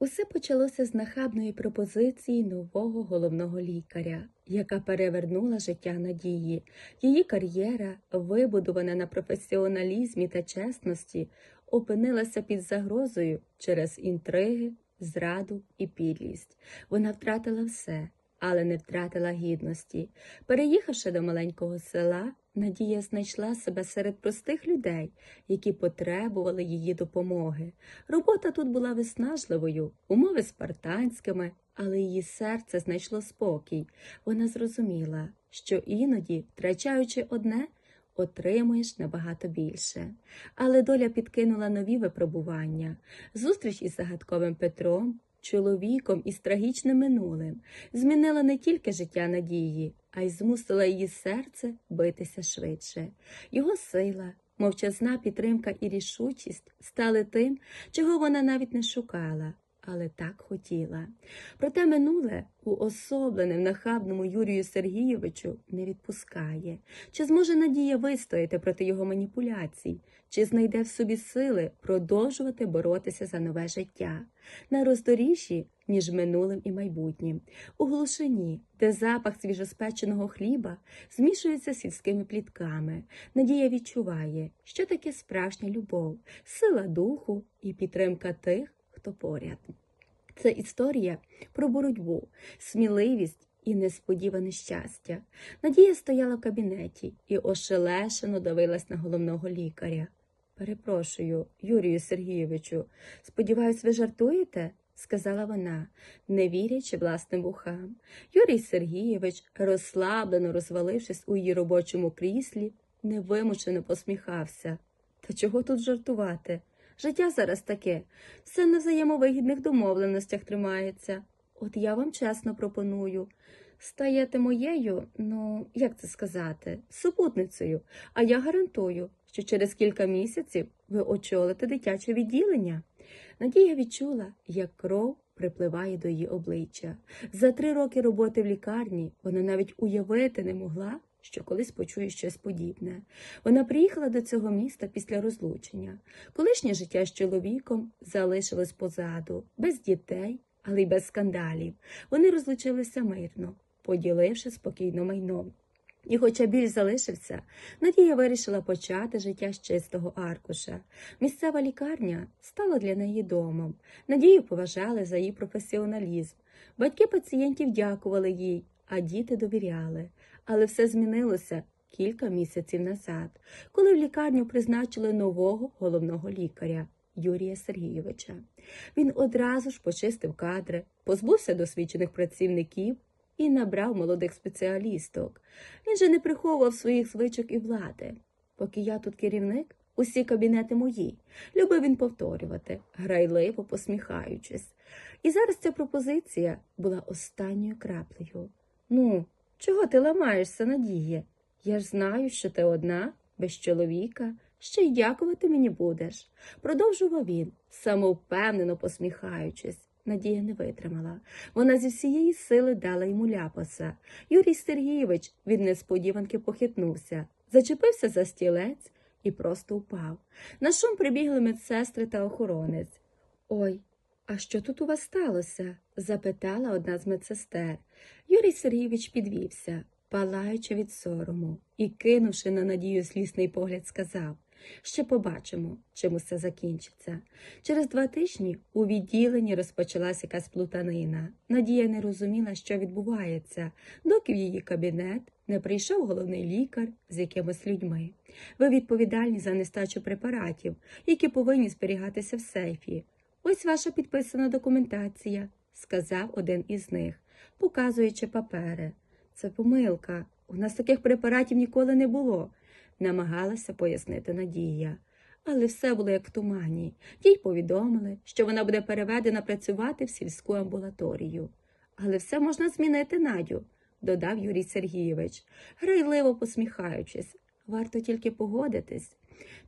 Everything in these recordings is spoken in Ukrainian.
Усе почалося з нахабної пропозиції нового головного лікаря, яка перевернула життя Надії. Її кар'єра, вибудована на професіоналізмі та чесності, опинилася під загрозою через інтриги, зраду і підлість. Вона втратила все, але не втратила гідності. Переїхавши до маленького села, Надія знайшла себе серед простих людей, які потребували її допомоги. Робота тут була виснажливою, умови спартанськими, але її серце знайшло спокій. Вона зрозуміла, що іноді, втрачаючи одне, отримуєш набагато більше. Але доля підкинула нові випробування. Зустріч із загадковим Петром, чоловіком із трагічним минулим, змінила не тільки життя Надії, а й змусила її серце битися швидше. Його сила, мовчазна підтримка і рішучість стали тим, чого вона навіть не шукала, але так хотіла. Проте минуле, уособлене в нахабному Юрію Сергійовичу, не відпускає. Чи зможе Надія вистояти проти його маніпуляцій? Чи знайде в собі сили продовжувати боротися за нове життя? На роздоріжжі між минулим і майбутнім, у глушині, де запах свіжоспеченого хліба змішується з сільськими плітками, Надія відчуває, що таке справжня любов, сила духу і підтримка тих, хто поряд. Це історія про боротьбу, сміливість і несподіване щастя. Надія стояла в кабінеті і ошелешено дивилась на головного лікаря. Перепрошую, Юрію Сергійовичу, сподіваюсь, ви жартуєте? сказала вона, не вірячи власним вухам. Юрій Сергійович, розслаблено розвалившись у її робочому кріслі, невимучено посміхався. Та чого тут жартувати? Життя зараз таке, все на взаємовигідних домовленостях тримається. От я вам чесно пропоную. Стаєте моєю, ну, як це сказати, супутницею, а я гарантую, що через кілька місяців ви очолите дитяче відділення. Надія відчула, як кров припливає до її обличчя. За три роки роботи в лікарні вона навіть уявити не могла, що колись почує щось подібне. Вона приїхала до цього міста після розлучення. Колишнє життя з чоловіком залишилось позаду, без дітей, але й без скандалів. Вони розлучилися мирно, поділивши спокійно майном. І хоча біль залишився, Надія вирішила почати життя з чистого аркуша. Місцева лікарня стала для неї домом. Надію поважали за її професіоналізм. Батьки пацієнтів дякували їй, а діти довіряли. Але все змінилося кілька місяців назад, коли в лікарню призначили нового головного лікаря Юрія Сергійовича. Він одразу ж почистив кадри, позбувся досвідчених працівників і набрав молодих спеціалісток. Він же не приховував своїх звичок і влади. Поки я тут керівник, усі кабінети мої. Любив він повторювати, грайливо посміхаючись. І зараз ця пропозиція була останньою краплею. Ну, чого ти ламаєшся, Надіє? Я ж знаю, що ти одна, без чоловіка, ще й дякувати мені будеш. Продовжував він, самовпевнено посміхаючись. Надія не витримала. Вона зі всієї сили дала йому ляпаса. Юрій Сергійович від несподіванки похитнувся, зачепився за стілець і просто впав. На шум прибігли медсестри та охоронець. Ой, а що тут у вас сталося? запитала одна з медсестер. Юрій Сергійович підвівся, палаючи від сорому, і, кинувши на надію слісний погляд, сказав Ще побачимо, чим усе закінчиться. Через два тижні у відділенні розпочалася якась плутанина. Надія не розуміла, що відбувається, доки в її кабінет не прийшов головний лікар з якимось людьми. Ви відповідальні за нестачу препаратів, які повинні зберігатися в сейфі. Ось ваша підписана документація, сказав один із них, показуючи папери. Це помилка. У нас таких препаратів ніколи не було намагалася пояснити Надія. Але все було як в тумані. Їй повідомили, що вона буде переведена працювати в сільську амбулаторію. Але все можна змінити, Надю, додав Юрій Сергійович, грайливо посміхаючись. Варто тільки погодитись.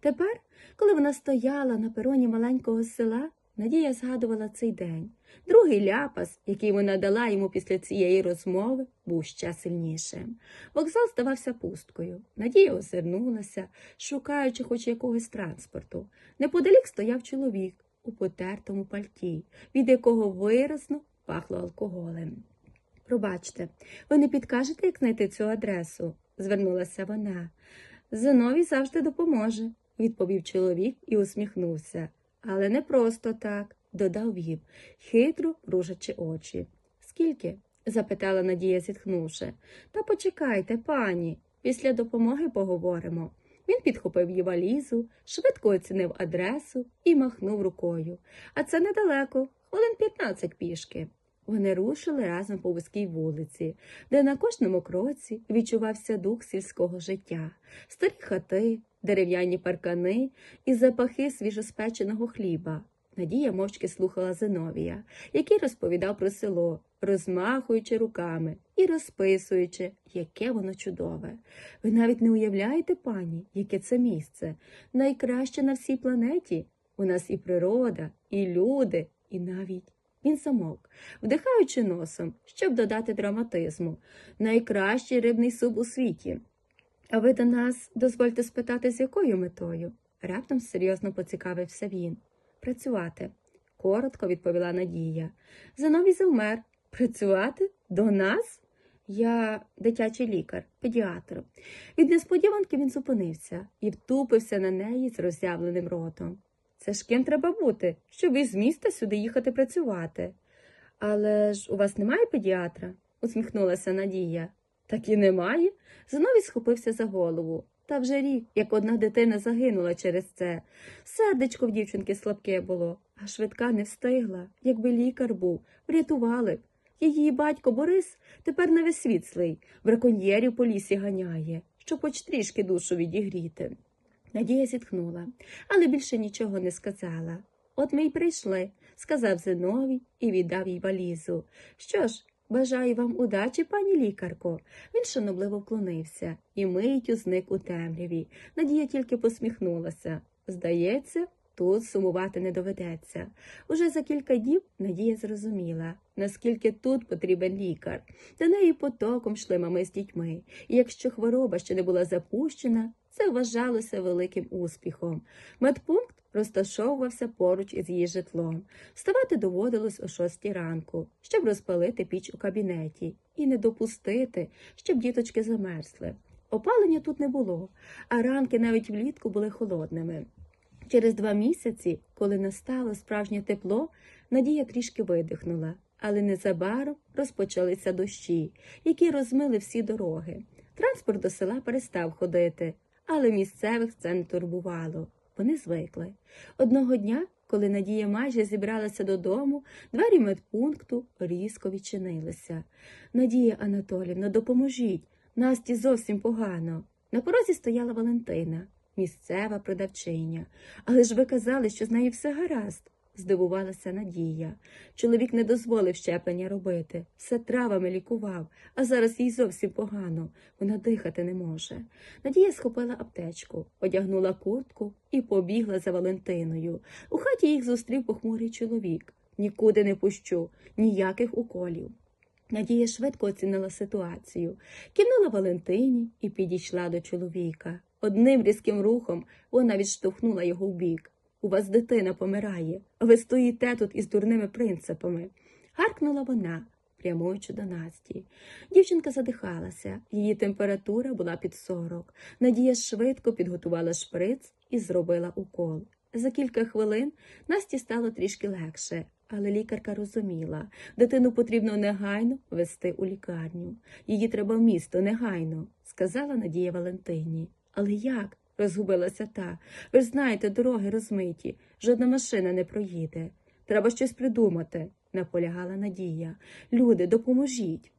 Тепер, коли вона стояла на пероні маленького села, Надія згадувала цей день. Другий ляпас, який вона дала йому після цієї розмови, був ще сильнішим. Вокзал здавався пусткою. Надія озирнулася, шукаючи хоч якогось транспорту. Неподалік стояв чоловік у потертому пальті, від якого виразно пахло алкоголем. Пробачте, ви не підкажете, як знайти цю адресу? звернулася вона. Зиновій завжди допоможе, відповів чоловік і усміхнувся. Але не просто так, додав він, хитро ружачи очі. Скільки? запитала Надія, зітхнувши. Та почекайте, пані, після допомоги поговоримо. Він підхопив її валізу, швидко оцінив адресу і махнув рукою. А це недалеко, хвилин 15 пішки. Вони рушили разом по вузькій вулиці, де на кожному кроці відчувався дух сільського життя, старі хати, дерев'яні паркани і запахи свіжоспеченого хліба. Надія мовчки слухала Зиновія, який розповідав про село, розмахуючи руками і розписуючи, яке воно чудове. Ви навіть не уявляєте, пані, яке це місце, найкраще на всій планеті. У нас і природа, і люди, і навіть. Він замовк, вдихаючи носом, щоб додати драматизму. Найкращий рибний суп у світі. А ви до нас дозвольте спитати, з якою метою? Раптом серйозно поцікавився він. Працювати, коротко відповіла Надія. Зиновій завмер. Працювати? До нас? Я дитячий лікар, педіатр. Від несподіванки він зупинився і втупився на неї з роззявленим ротом. Це ж ким треба бути, щоб із міста сюди їхати працювати. Але ж у вас немає педіатра? усміхнулася Надія. Так і немає. Знову схопився за голову. Та вже рік, як одна дитина загинула через це. Сердечко в дівчинки слабке було, а швидка не встигла. Якби лікар був, врятували б. Її батько Борис тепер на весь світ злий, браконьєрів по лісі ганяє, щоб хоч трішки душу відігріти. Надія зітхнула, але більше нічого не сказала. От ми й прийшли, сказав Зиновій і віддав їй валізу. Що ж, бажаю вам удачі, пані лікарко. Він шанобливо вклонився і миттю зник у темряві. Надія тільки посміхнулася. Здається, тут сумувати не доведеться. Уже за кілька днів Надія зрозуміла, наскільки тут потрібен лікар. До неї потоком йшли мами з дітьми, і якщо хвороба ще не була запущена, це вважалося великим успіхом. Медпункт розташовувався поруч із її житлом. Вставати доводилось о шостій ранку, щоб розпалити піч у кабінеті і не допустити, щоб діточки замерзли. Опалення тут не було, а ранки навіть влітку були холодними. Через два місяці, коли настало справжнє тепло, Надія трішки видихнула, але незабаром розпочалися дощі, які розмили всі дороги. Транспорт до села перестав ходити, але місцевих це не турбувало. Вони звикли. Одного дня, коли Надія майже зібралася додому, двері медпункту різко відчинилися. Надія Анатолівна, допоможіть. Насті зовсім погано. На порозі стояла Валентина, місцева продавчиня. Але ж ви казали, що з нею все гаразд, здивувалася Надія. Чоловік не дозволив щеплення робити, все травами лікував, а зараз їй зовсім погано, вона дихати не може. Надія схопила аптечку, одягнула куртку і побігла за Валентиною. У хаті їх зустрів похмурий чоловік. Нікуди не пущу, ніяких уколів. Надія швидко оцінила ситуацію, кивнула Валентині і підійшла до чоловіка. Одним різким рухом вона відштовхнула його в бік. У вас дитина помирає, а ви стоїте тут із дурними принципами. Гаркнула вона, прямуючи до Насті. Дівчинка задихалася, її температура була під сорок. Надія швидко підготувала шприц і зробила укол. За кілька хвилин Насті стало трішки легше, але лікарка розуміла, дитину потрібно негайно вести у лікарню. Її треба в місто негайно, сказала Надія Валентині. Але як? Розгубилася та. Ви ж знаєте, дороги розмиті, жодна машина не проїде. Треба щось придумати, наполягала Надія. Люди, допоможіть.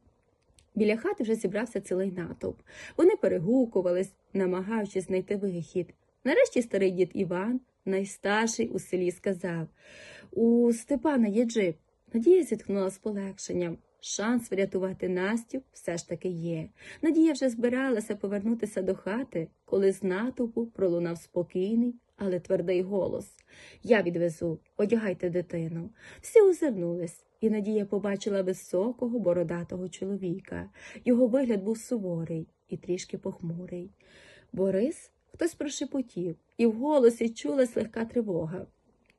Біля хати вже зібрався цілий натовп. Вони перегукувались, намагаючись знайти вихід. Нарешті старий дід Іван, найстарший у селі, сказав У Степана є джип. Надія зітхнула з полегшенням. Шанс врятувати Настю все ж таки є. Надія вже збиралася повернутися до хати, коли з натовпу пролунав спокійний, але твердий голос Я відвезу, одягайте дитину. Всі озирнулись, і Надія побачила високого бородатого чоловіка. Його вигляд був суворий і трішки похмурий. Борис хтось прошепотів, і в голосі чулась легка тривога.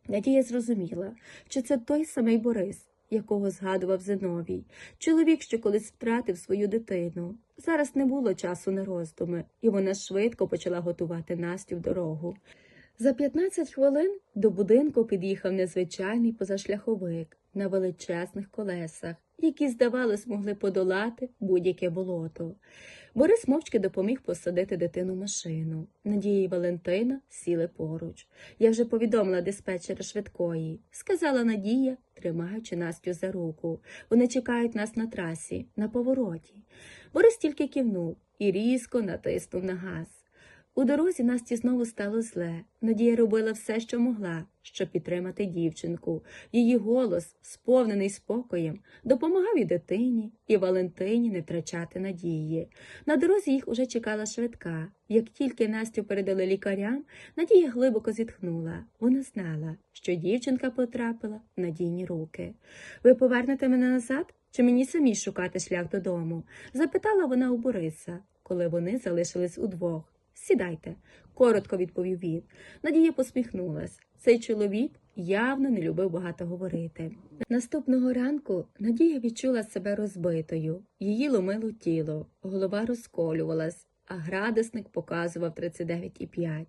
Надія зрозуміла, що це той самий Борис, якого згадував Зиновій, чоловік, що колись втратив свою дитину. Зараз не було часу на роздуми, і вона швидко почала готувати Настю в дорогу. За 15 хвилин до будинку під'їхав незвичайний позашляховик на величезних колесах, які, здавалось, могли подолати будь-яке болото. Борис мовчки допоміг посадити дитину в машину. Надія і Валентина сіли поруч. Я вже повідомила диспетчера швидкої, сказала Надія, тримаючи Настю за руку. Вони чекають нас на трасі, на повороті. Борис тільки кивнув і різко натиснув на газ. У дорозі Насті знову стало зле. Надія робила все, що могла, щоб підтримати дівчинку. Її голос, сповнений спокоєм, допомагав і дитині, і Валентині не втрачати надії. На дорозі їх уже чекала швидка. Як тільки Настю передали лікарям, Надія глибоко зітхнула. Вона знала, що дівчинка потрапила в надійні руки. Ви повернете мене назад? Чи мені самі шукати шлях додому? запитала вона у Бориса, коли вони залишились удвох. Сідайте, коротко відповів він. Надія посміхнулась. Цей чоловік явно не любив багато говорити. Наступного ранку Надія відчула себе розбитою. Її ломило тіло, голова розколювалась, а градусник показував 39,5.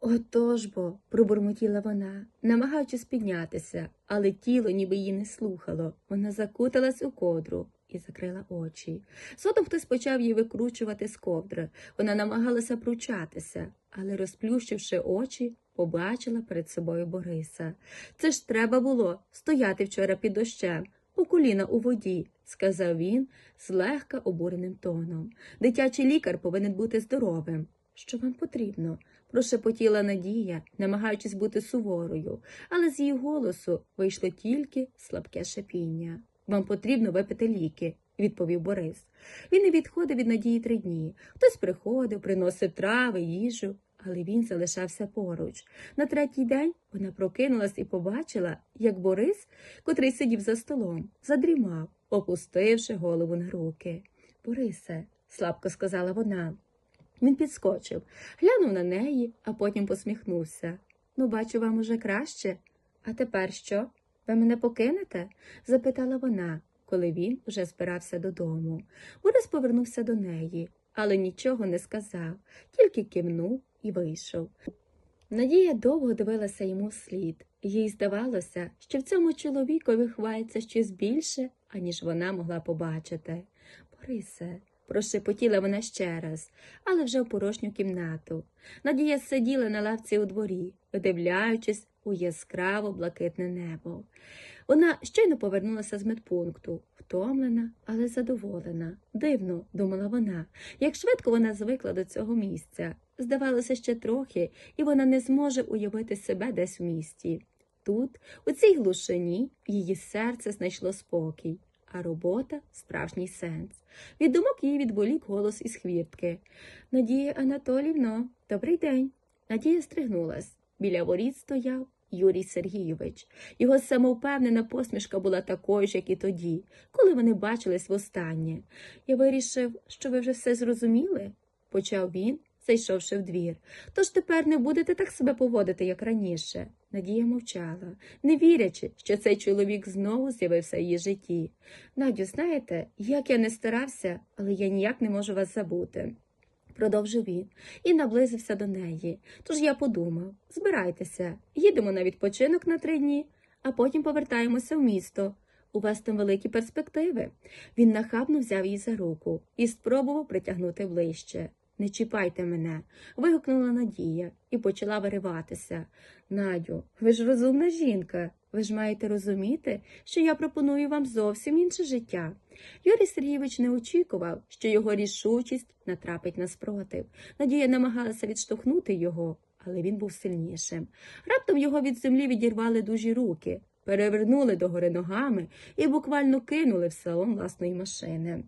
Отож бо, пробурмотіла вона, намагаючись піднятися, але тіло ніби її не слухало. Вона закуталась у кодру і закрила очі. Згодом хтось почав її викручувати з ковдри. Вона намагалася пручатися, але, розплющивши очі, побачила перед собою Бориса. Це ж треба було стояти вчора під дощем, по коліна у воді, сказав він злегка обуреним тоном. Дитячий лікар повинен бути здоровим. Що вам потрібно? прошепотіла Надія, намагаючись бути суворою, але з її голосу вийшло тільки слабке шепіння. Вам потрібно випити ліки, відповів Борис. Він не відходив від Надії три дні. Хтось приходив, приносив трави, їжу, але він залишався поруч. На третій день вона прокинулась і побачила, як Борис, котрий сидів за столом, задрімав, опустивши голову на руки. Борисе, слабко сказала вона. Він підскочив, глянув на неї, а потім посміхнувся. Ну, бачу, вам уже краще. А тепер що? Ви мене покинете? запитала вона, коли він уже збирався додому. Борис повернувся до неї, але нічого не сказав, тільки кивнув і вийшов. Надія довго дивилася йому вслід. Їй здавалося, що в цьому чоловікові хвається щось більше, аніж вона могла побачити. Борисе, прошепотіла вона ще раз, але вже в порожню кімнату. Надія сиділа на лавці у дворі, вдивляючись у яскраво блакитне небо. Вона щойно повернулася з медпункту, втомлена, але задоволена. Дивно, думала вона, як швидко вона звикла до цього місця. Здавалося, ще трохи, і вона не зможе уявити себе десь в місті. Тут, у цій глушині, її серце знайшло спокій, а робота справжній сенс. Від думок її відволік голос із хвіртки. Надія Анатолівно, добрий день. Надія стригнулась. Біля воріт стояв Юрій Сергійович. Його самовпевнена посмішка була такою ж, як і тоді, коли вони бачились востаннє. Я вирішив, що ви вже все зрозуміли, почав він, зайшовши в двір. Тож тепер не будете так себе поводити, як раніше. Надія мовчала, не вірячи, що цей чоловік знову з'явився в її житті. Надю, знаєте, як я не старався, але я ніяк не можу вас забути. Продовжив він і наблизився до неї. Тож я подумав збирайтеся, їдемо на відпочинок на три дні, а потім повертаємося в місто. У вас там великі перспективи. Він нахабно взяв її за руку і спробував притягнути ближче. Не чіпайте мене, вигукнула Надія і почала вириватися. Надю, ви ж розумна жінка. Ви ж маєте розуміти, що я пропоную вам зовсім інше життя. Юрій Сергійович не очікував, що його рішучість натрапить на спротив. Надія намагалася відштовхнути його, але він був сильнішим. Раптом його від землі відірвали дужі руки, перевернули догори ногами і буквально кинули в салон власної машини.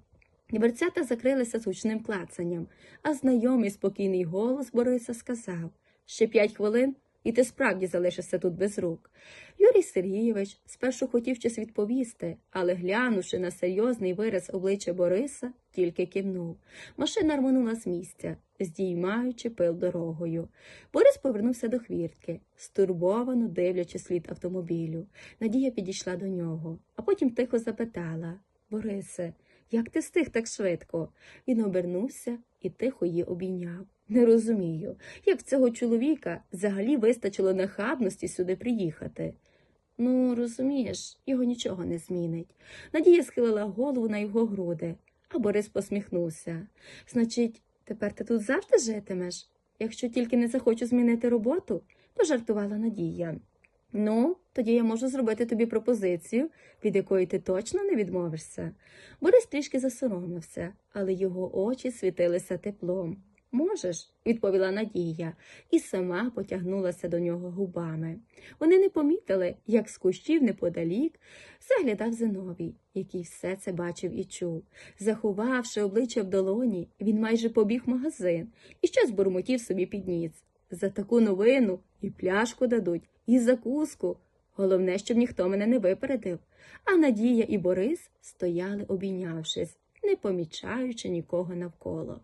Дверцята закрилися з гучним клацанням, а знайомий спокійний голос Бориса сказав ще п'ять хвилин, і ти справді залишишся тут без рук. Юрій Сергійович спершу хотів щось відповісти, але, глянувши на серйозний вираз обличчя Бориса, тільки кивнув. Машина рвонула з місця, здіймаючи пил дорогою. Борис повернувся до хвіртки, стурбовано дивлячи слід автомобілю. Надія підійшла до нього, а потім тихо запитала Борисе, як ти встиг так швидко? Він обернувся і тихо її обійняв. Не розумію, як цього чоловіка взагалі вистачило нахабності сюди приїхати. Ну, розумієш, його нічого не змінить. Надія схилила голову на його груди, а Борис посміхнувся. Значить, тепер ти тут завжди житимеш? Якщо тільки не захочу змінити роботу, пожартувала Надія. Ну, тоді я можу зробити тобі пропозицію, від якої ти точно не відмовишся. Борис трішки засоромився, але його очі світилися теплом. Можеш, відповіла Надія, і сама потягнулася до нього губами. Вони не помітили, як з кущів неподалік заглядав Зиновій, який все це бачив і чув. Заховавши обличчя в долоні, він майже побіг в магазин і щось бурмотів собі під ніс. За таку новину і пляшку дадуть, і закуску. Головне, щоб ніхто мене не випередив. А Надія і Борис стояли, обійнявшись, не помічаючи нікого навколо.